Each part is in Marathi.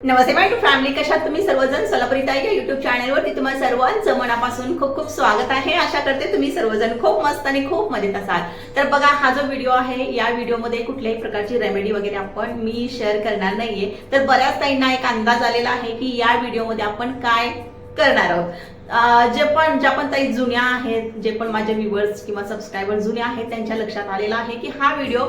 नमस्ते माय टू फॅमिली कशात तुम्ही सर्वजण? सोलापुरीता या युट्यूब चॅनलवरती तुम्हाला सर्वांचं मनापासून खूप खूप स्वागत आहे. आशा करते तुम्ही सर्वजण खूप मस्त आणि खूप मजेत असाल. तर बघा हा जो व्हिडिओ आहे या व्हिडिओमध्ये कुठल्याही प्रकारची रेमेडी वगैरे आपण मी शेअर करणार नाहीये. तर बऱ्याच ताईंना एक अंदाज आलेला आहे की या व्हिडिओमध्ये आपण काय करणार आहोत. जे पण ज्या पण ताई जुन्या आहेत जे पण माझे व्ह्युअर्स किंवा सबस्क्रायबर जुने आहेत त्यांच्या लक्षात आलेला आहे की हा व्हिडिओ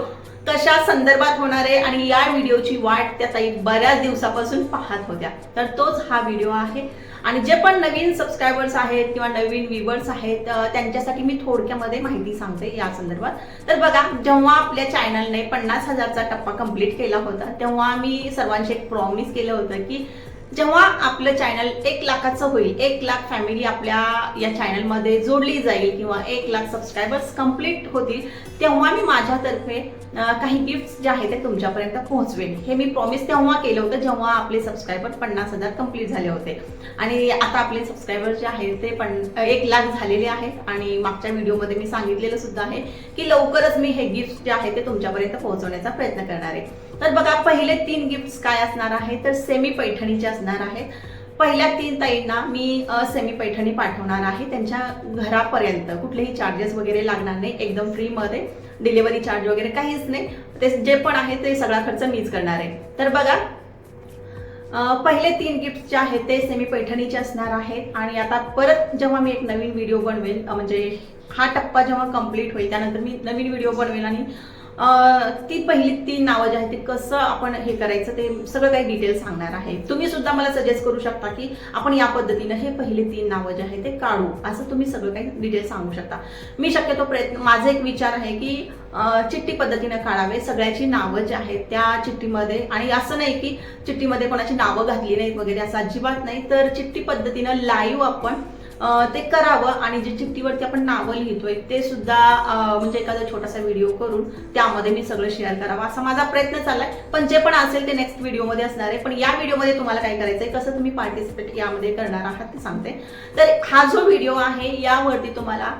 कशा संदर्भात होणार आहे आणि या व्हिडिओची वाट त्याचा बऱ्याच दिवसापासून पाहत होत्या. तर तोच हा व्हिडिओ आहे. आणि जे पण नवीन सबस्क्रायबर्स आहेत किंवा नवीन व्ह्युअर्स आहेत त्यांच्यासाठी मी थोडक्यामध्ये माहिती सांगते या संदर्भात. तर बघा जेव्हा आपल्या चॅनलने पन्नास हजारचा टप्पा कंप्लीट केला होता तेव्हा मी सर्वांशी एक प्रॉमिस केलं होतं की जेव्हा आपलं चॅनल एक लाखाचं होईल एक लाख फॅमिली आपल्या या चॅनलमध्ये जोडली जाईल किंवा एक लाख सबस्क्रायबर्स कंप्लीट होतील तेव्हा मी माझ्यातर्फे काही गिफ्ट्स जे आहेत ते तुमच्यापर्यंत पोहोचवेन. हे मी प्रॉमिस तेव्हा केलं होतं जेव्हा आपले सबस्क्रायबर पन्नास हजार कंप्लीट झाले होते. आणि आता आपले सबस्क्रायबर जे आहेत ते पण एक लाख झालेले आहेत आणि मागच्या व्हिडिओमध्ये मी सांगितलेलं सुद्धा आहे की लवकरच मी हे गिफ्ट जे आहे ते तुमच्यापर्यंत पोहोचवण्याचा प्रयत्न करणार आहे. तर बघा पहिले तीन गिफ्ट काय असणार आहे तर सेमी पैठणीचे असणार आहेत. पहिल्या तीन ताईंना मी सेमी पैठणी पाठवणार आहे त्यांच्या घरापर्यंत. कुठलेही चार्जेस वगैरे लागणार नाही. एकदम फ्रीमध्ये डिलिव्हरी चार्ज वगैरे काहीच नाही. ते जे पण आहे ते सगळा खर्च मीच करणार आहे. तर बघा पहिले तीन गिफ्ट जे आहेत ते सेमी पैठणीचे असणार आहेत. आणि आता परत जेव्हा मी एक नवीन व्हिडिओ बनवेल म्हणजे हा टप्पा जेव्हा कंप्लीट होईल त्यानंतर मी नवीन व्हिडिओ बनवेल आणि ती पहिली तीन नावं जी आहेत ते कसं आपण हे करायचं ते सगळं काही डिटेल सांगणार आहे. तुम्ही सुद्धा मला सजेस्ट करू शकता की आपण या पद्धतीनं हे पहिले तीन नावं जे आहेत ते काढू. असं तुम्ही सगळं काही डिटेल सांगू शकता. मी शक्यतो प्रयत्न माझा एक विचार आहे की चिठ्ठी पद्धतीनं काढावे सगळ्याची नावं जी आहेत त्या चिठ्ठीमध्ये. आणि असं नाही की चिठ्ठीमध्ये कोणाची नावं घातली नाहीत वगैरे असं अजिबात नाही. तर चिठ्ठी पद्धतीनं लाईव्ह आपण ते करावं आणि जे चिठ्ठीवरती आपण नावं लिहितोय ते सुद्धा म्हणजे एखादा छोटासा व्हिडिओ करून त्यामध्ये मी सगळं शेअर करावं. असा माझा प्रयत्न चाललाय. पण जे पण असेल ते नेक्स्ट व्हिडिओमध्ये असणार आहे. पण या व्हिडिओमध्ये तुम्हाला काय करायचंय कसं तुम्ही पार्टिसिपेट यामध्ये करणार आहात ते सांगते. तर हा जो व्हिडिओ आहे यावरती तुम्हाला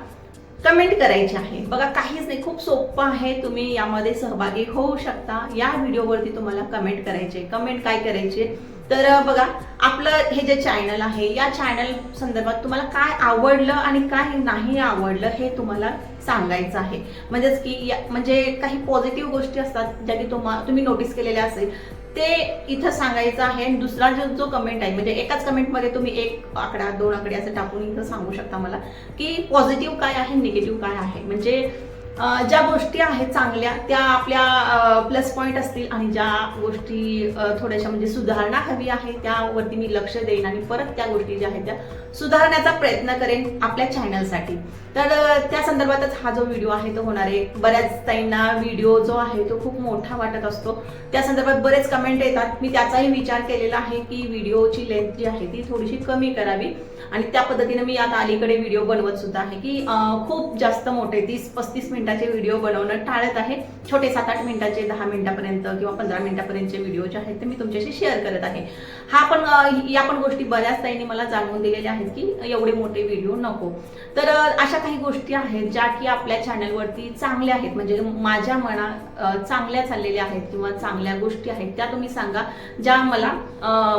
कमेंट करायची आहे. बघा काहीच नाही. खूप सोपं आहे. तुम्ही यामध्ये सहभागी होऊ शकता. या व्हिडिओवरती तुम्हाला कमेंट करायचे. कमेंट काय करायचे? तर बघा आपलं हे जे चॅनल आहे या चॅनल संदर्भात तुम्हाला काय आवडलं आणि काय नाही आवडलं हे तुम्हाला सांगायचं आहे. म्हणजेच की म्हणजे काही पॉझिटिव्ह गोष्टी असतात ज्या की तुम्हा तुम्ही नोटीस केलेल्या असेल ते इथं सांगायचं आहे. आणि दुसरा जो जो कमेंट आहे म्हणजे एकाच कमेंटमध्ये तुम्ही एक आकडा दोन आकडे असं टाकून इथं सांगू शकता मला की पॉझिटिव्ह काय आहे निगेटिव्ह काय आहे. म्हणजे ज्या गोष्टी आहेत चांगल्या त्या आपल्या प्लस पॉईंट असतील आणि ज्या गोष्टी थोड्याशा म्हणजे सुधारणा हवी आहे त्यावरती मी लक्ष देईन आणि परत त्या गोष्टी ज्या आहेत त्या सुधारण्याचा प्रयत्न करेन आपल्या चॅनलसाठी तर त्या संदर्भातच हा जो व्हिडिओ आहे तो होणार आहे. बऱ्याच ताईंना व्हिडिओ जो आहे तो खूप मोठा वाटत असतो. त्या संदर्भात बरेच कमेंट येतात. मी त्याचाही विचार केलेला आहे की व्हिडिओची लेंथ जी आहे ती थोडीशी कमी करावी. आणि त्या पद्धतीने मी आता अलीकडे व्हिडिओ बनवत सुद्धा आहे की खूप जास्त मोठे तीस पस्तीस मिनिटाचे व्हिडिओ बनवणं टाळत आहे. छोटे सात आठ मिनिटाचे दहा मिनिटापर्यंत किंवा पंधरा मिनिटापर्यंतचे व्हिडिओ जे आहेत ते मी तुमच्याशी शेअर करत आहे. हा पण या पण गोष्टी बऱ्याच ताईंनी मला जाणवून दिलेल्या आहेत की एवढे मोठे व्हिडिओ नको. तर अशा काही गोष्टी आहेत ज्या की आपल्या चॅनलवरती चांगल्या आहेत. म्हणजे माझ्या मनात चांगल्या चाललेल्या आहेत किंवा चांगल्या गोष्टी आहेत त्या तुम्ही सांगा ज्या मला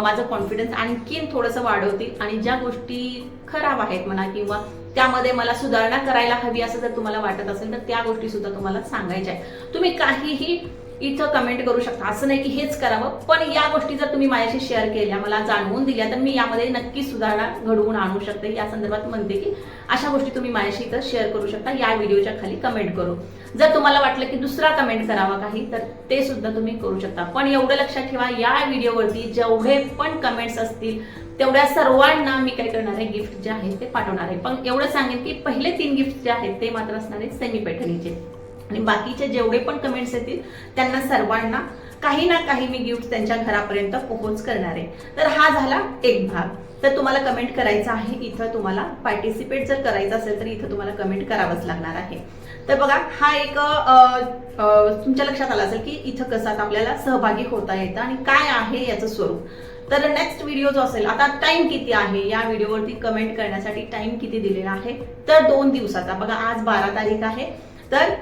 माझं कॉन्फिडन्स आणखीन थोडंसं वाढवतील आणि ज्या गोष्टी खराब आहेत म्हणा किंवा त्यामध्ये मला सुधारणा करायला हवी असं जर तुम्हाला वाटत असेल तर त्या गोष्टी सुद्धा तुम्हाला सांगायच्या आहेत. तुम्ही काहीही इथं कमेंट करू शकता. असं नाही की हेच करावं पण या गोष्टी जर तुम्ही माझ्याशी शेअर केल्या मला जाणवून दिल्या तर मी यामध्ये नक्की सुधारणा घडवून आणू शकते. या संदर्भात म्हणते की अशा गोष्टी तुम्ही माझ्याशी इथं शेअर करू शकता. या व्हिडिओच्या खाली कमेंट करू. जर तुम्हाला वाटलं की दुसरा कमेंट करावा काही तर ते सुद्धा तुम्ही करू शकता. पण एवढं लक्षात ठेवा या व्हिडिओवरती जेवढे पण कमेंट्स असतील तेवढ्या सर्वांना मी काय करणार आहे गिफ्ट जे आहे ते पाठवणार आहे. पण एवढं सांगेन की पहिले तीन गिफ्ट जे आहेत ते मात्र असणार आहेत सेमी पैठणीचे आणि बाकीचे जेवढे पण कमेंट्स येतील त्यांना सर्वांना काही ना काही मी गिफ्ट त्यांच्या घरापर्यंत पोहोच करणार आहे. तर हा झाला एक भाग. तर तुम्हाला कमेंट करायचं आहे इथं तुम्हाला पार्टिसिपेट जर करायचं असेल तर इथं तुम्हाला कमेंट करावंच लागणार आहे. तर बघा हा एक तुमच्या लक्षात आला असेल की इथं कसं आता आपल्याला सहभागी होता येतं आणि काय आहे याचं स्वरूप. तर नेक्स्ट व्हिडिओ जो असेल आता टाइम किती आहे? या व्हिडिओवरती कमेंट करण्यासाठी टाइम किती दिलेला आहे? तर दोन दिवसाचा. बघा आज बारा तारीख आहे. तर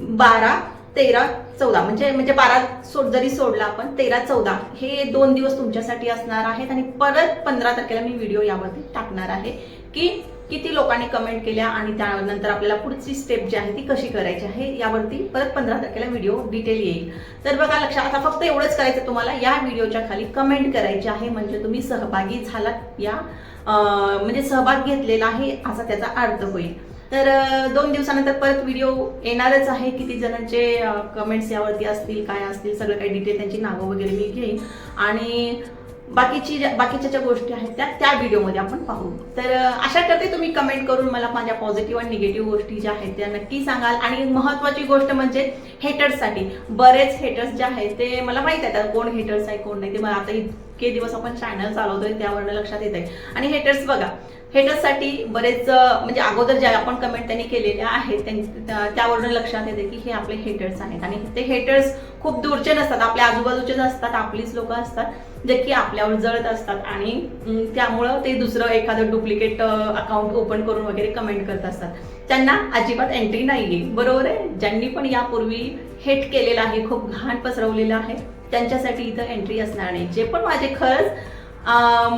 बारा तेरा चौदा. म्हणजे म्हणजे बारा सोड जरी सोडला आपण तेरा चौदा. हे दोन दिवस तुमच्यासाठी असणार आहेत आणि परत पंधरा तारखेला मी व्हिडिओ यावरती टाकणार आहे की किती लोकांनी कमेंट केल्या आणि त्यानंतर आपल्याला पुढची स्टेप जी आहे ती कशी करायची आहे यावरती परत पंधरा तारखेला व्हिडिओ डिटेल येईल. तर बघा लक्षात आता फक्त एवढंच करायचं तुम्हाला. या व्हिडिओच्या खाली कमेंट करायची आहे म्हणजे तुम्ही सहभागी झालात या म्हणजे सहभाग घेतलेला आहे असा त्याचा अर्थ होईल. तर दोन दिवसानंतर परत व्हिडिओ येणारच आहे. किती जणांचे कमेंट्स यावरती असतील काय असतील सगळं काही डिटेल त्यांची नावं वगैरे मी घेईन. आणि बाकीची ज्या- बाकीच्या ज्या गोष्टी आहेत त्या त्या व्हिडिओमध्ये आपण पाहू. तर आशा करते तुम्ही कमेंट करून मला माझ्या पॉझिटिव्ह आणि निगेटिव्ह गोष्टी ज्या आहेत त्या नक्की सांगाल. आणि महत्त्वाची गोष्ट म्हणजे हेटर्ससाठी बरेच हेटर्स जे आहेत ते मला माहीत आहे कोण हेटर्स आहे कोण नाही ते मला आता इतके दिवस आपण चॅनल चालवतोय त्यावरनं लक्षात येत आहे आणि हेटर्स बघा हेटर्ससाठी बरेच म्हणजे अगोदर ज्या आपण कमेंट त्यांनी केलेल्या आहेत त्यां- त्या- त्यावरून लक्षात येते की हे आपले हेटर्स आहेत. आणि ते हेटर्स खूप दूरचे नसतात आपल्या आजूबाजूचेच असतात आपलीच लोक असतात जे की आपल्यावर जळत असतात. आणि त्यामुळं ते दुसरं एखादं डुप्लिकेट अकाउंट ओपन करून वगैरे कमेंट करत असतात. त्यांना अजिबात एंट्री नाही आहे बरोबर आहे? ज्यांनी पण यापूर्वी हेट केलेलं आहे खूप घाण पसरवलेलं आहे त्यांच्यासाठी इथं एंट्री असणार नाही. जे पण माझे खरंच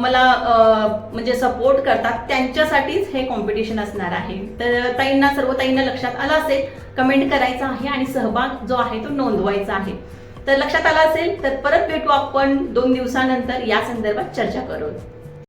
मला म्हणजे सपोर्ट करतात त्यांच्यासाठीच हे कॉम्पिटिशन असणार आहे. तर ताईंना सर्व ताईंना लक्षात आलं असेल कमेंट करायचा आहे आणि सहभाग जो आहे तो नोंदवायचा आहे. तर लक्षात आलं असेल तर परत भेटू आपण दोन दिवसानंतर. या संदर्भात चर्चा करू